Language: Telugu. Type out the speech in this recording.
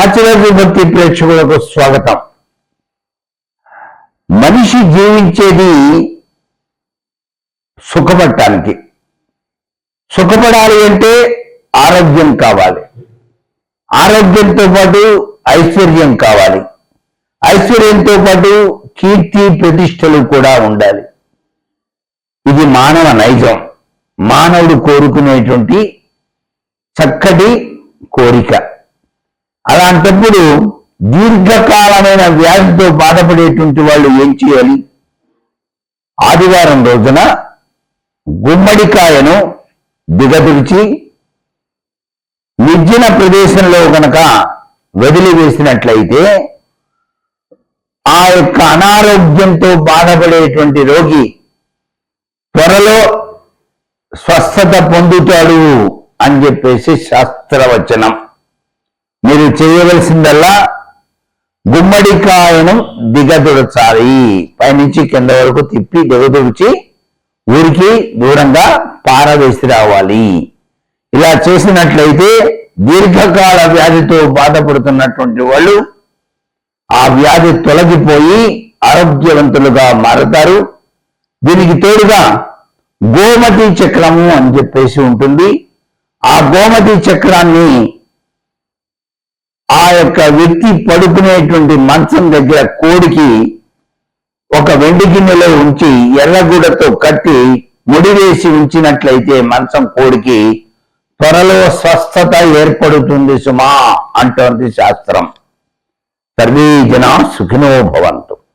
మాచిరాజు ప్రేక్షకులకు స్వాగతం. మనిషి జీవించేది సుఖపడటానికి. సుఖపడాలి అంటే ఆరోగ్యం కావాలి. ఆరోగ్యంతో పాటు ఐశ్వర్యం కావాలి. ఐశ్వర్యంతో పాటు కీర్తి ప్రతిష్టలు కూడా ఉండాలి. ఇది మానవ నైజం. మానవుడు కోరుకునేటువంటి చక్కటి కోరిక. అలాంటప్పుడు దీర్ఘకాలమైన వ్యాధితో బాధపడేటువంటి వాళ్ళు ఏం చేయాలి? ఆదివారం రోజున గుమ్మడికాయను దిగదుడిచి నిర్జన ప్రదేశంలో గనక వదిలివేసినట్లయితే ఆ యొక్క అనారోగ్యంతో బాధపడేటువంటి రోగి త్వరలో స్వస్థత పొందుతాడు అని చెప్పేసి శాస్త్రవచనం. మీరు చేయవలసిందల్లా గుమ్మడికాయను దిగదుడచాలి పైనుంచి కింద వరకు తిప్పి దిగదుడిచి ఊరికి దూరంగా పారవేసి రావాలి. ఇలా చేసినట్లయితే దీర్ఘకాల వ్యాధితో బాధపడుతున్నటువంటి వాళ్ళు ఆ వ్యాధి తొలగిపోయి ఆరోగ్యవంతులుగా మారతారు. దీనికి తోడుగా గోమతి చక్రము అని చెప్పేసి ఉంటుంది. ఆ గోమతి చక్రాన్ని ఆ యొక్క వ్యక్తి పడుకునేటువంటి మంచం దగ్గర కోడికి ఒక వెండి గిన్నెలో ఉంచి ఎర్రగూడతో కట్టి ముడివేసి ఉంచినట్లయితే మంచం కోడికి త్వరలో స్వస్థత ఏర్పడుతుంది సుమా అంటోంది శాస్త్రం. సర్వే జనా సుఖినో భవంతు.